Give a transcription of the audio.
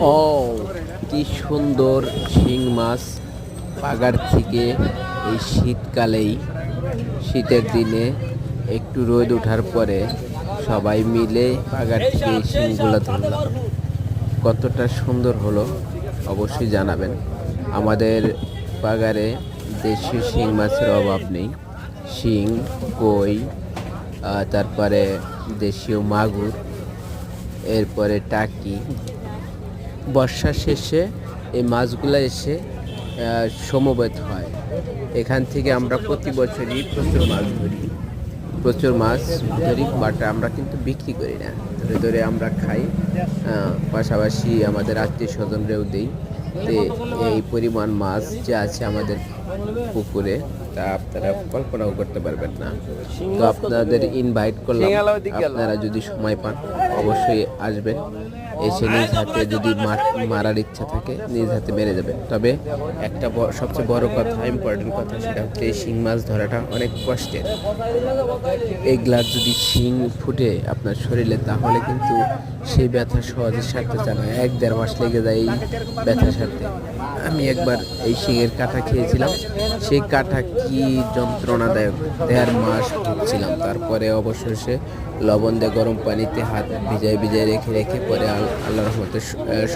ও কি সুন্দর শিং মাছ পাগার থেকে এই শীতকালেই, শীতের দিনে একটু রোদ ওঠার পরে সবাই মিলে পাগার থেকে এই শিংগুলো ধরলাম। কতটা সুন্দর হলো, অবশ্যই জানাবেন। আমাদের পাগারে দেশীয় শিং মাছের অভাব নেই। শিং, কই তারপরে দেশীয় মাগুর, এরপরে টাকি বর্ষা শেষে এই মাছগুলো এসে সমবেত হয়। এখান থেকে আমরা প্রতি বছরই প্রচুর মাছ ধরি। প্রচুর মাছ ধরি, বাট আমরা কিন্তু বিক্রি করি না। ধরে ধরে আমরা খাই। পাশাপাশি আমাদের আত্মীয় স্বজনরেও দিই এই পরিমাণ মাছ যে আছে আমাদের পুকুরে, তা আপনারা কল্পনাও করতে পারবেন না। তো আপনাদের ইনভাইট করলাম। আপনারা যদি সময় পান, অবশ্যই আসবেন। এসে নিজ হাতে যদি মার- মারার ইচ্ছা থাকে, নিজ হাতে মেরে যাবেন তবে একটা সবচেয়ে বড় কথা ইম্পর্টেন্ট কথা, সেটা হচ্ছে শিং মাছ ধরাটা অনেক কষ্টের। এই গ্লাস যদি শিং ফুটে আপনার শরীরে, তাহলে কিন্তু সেই ব্যথা সহজে সারতে চায় না। এক দেড় মাস লেগে যায় এই ব্যথা সারতে। আমি একবার এই শিঙের কাঁটা খেয়েছিলাম। সেই কাঁটা কি যন্ত্রণাদায়ক, দেড় মাস ভুগছিলাম। তারপরে অবশেষে লবণ দিয়ে গরম পানিতে হাত ভিজায় ভিজায় রেখে রেখে পরে আল- আল্লাহর রহমতে সু- আহ,